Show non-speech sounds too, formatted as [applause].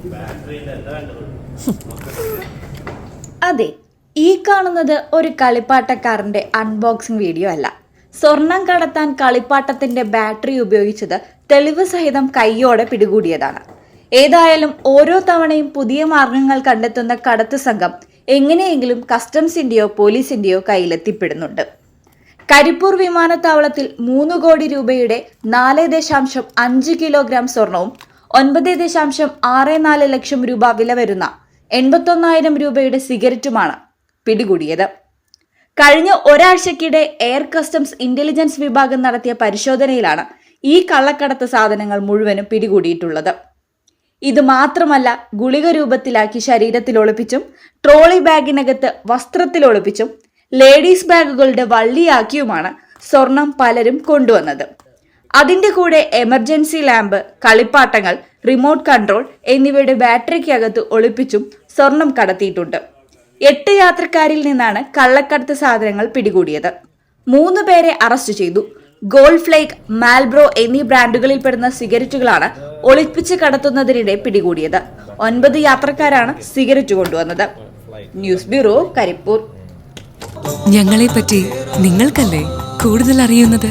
[laughs] അതെ ഈ കാണുന്നത് ഒരു കളിപ്പാട്ടക്കാരന്റെ അൺബോക്സിംഗ് വീഡിയോ അല്ല. സ്വർണം കടത്താൻ കളിപ്പാട്ടത്തിന്റെ ബാറ്ററി ഉപയോഗിച്ചത് തെളിവ് സഹിതം കൈയോടെ പിടികൂടിയതാണ്. ഏതായാലും ഓരോ തവണയും പുതിയ മാർഗങ്ങൾ കണ്ടെത്തുന്ന കടത്ത് സംഘം എങ്ങനെയെങ്കിലും കസ്റ്റംസിന്റെയോ പോലീസിന്റെയോ കയ്യിലെത്തിപ്പെടുന്നുണ്ട്. കരിപ്പൂർ വിമാനത്താവളത്തിൽ മൂന്ന് കോടി രൂപയുടെ നാല് ദശാംശം അഞ്ച് കിലോഗ്രാം സ്വർണവും ഒൻപത് ദശാംശം ആറ് നാല് ലക്ഷം രൂപ വില വരുന്ന എൺപത്തൊന്നായിരം രൂപയുടെ സിഗരറ്റുമാണ് പിടികൂടിയത്. കഴിഞ്ഞ ഒരാഴ്ചക്കിടെ എയർ കസ്റ്റംസ് ഇന്റലിജൻസ് വിഭാഗം നടത്തിയ പരിശോധനയിലാണ് ഈ കള്ളക്കടത്ത് സാധനങ്ങൾ മുഴുവനും പിടികൂടിയിട്ടുള്ളത്. ഇത് മാത്രമല്ല ഗുളിക രൂപത്തിലാക്കി ശരീരത്തിൽ ഒളിപ്പിച്ചും ട്രോളി ബാഗിനകത്ത് വസ്ത്രത്തിൽ ഒളിപ്പിച്ചും ലേഡീസ് ബാഗുകളുടെ വള്ളിയാക്കിയുമാണ് സ്വർണം പലരും കൊണ്ടുവന്നത്. അതിന്റെ കൂടെ എമർജൻസി ലാമ്പ് കളിപ്പാട്ടങ്ങൾ റിമോട്ട് കൺട്രോൾ എന്നിവയുടെ ബാറ്ററിക്കകത്ത് ഒളിപ്പിച്ചും സ്വർണം കടത്തിയിട്ടുണ്ട്. എട്ട് യാത്രക്കാരിൽ നിന്നാണ് കള്ളക്കടത്ത് സാധനങ്ങൾ പിടികൂടിയത്. മൂന്ന് പേരെ അറസ്റ്റ് ചെയ്തു. ഗോൾഡ് ഫ്ലേക്ക് മാൽബ്രോ എന്നീ ബ്രാൻഡുകളിൽ പെടുന്ന സിഗരറ്റുകളാണ് ഒളിപ്പിച്ച് കടത്തുന്നതിനിടെ പിടികൂടിയത്. ഒൻപത് യാത്രക്കാരാണ് സിഗരറ്റ് കൊണ്ടുവന്നത്. News bureau Karipur. ഞങ്ങളെ പറ്റി നിങ്ങൾക്കല്ലേ കൂടുതൽ അറിയുന്നത്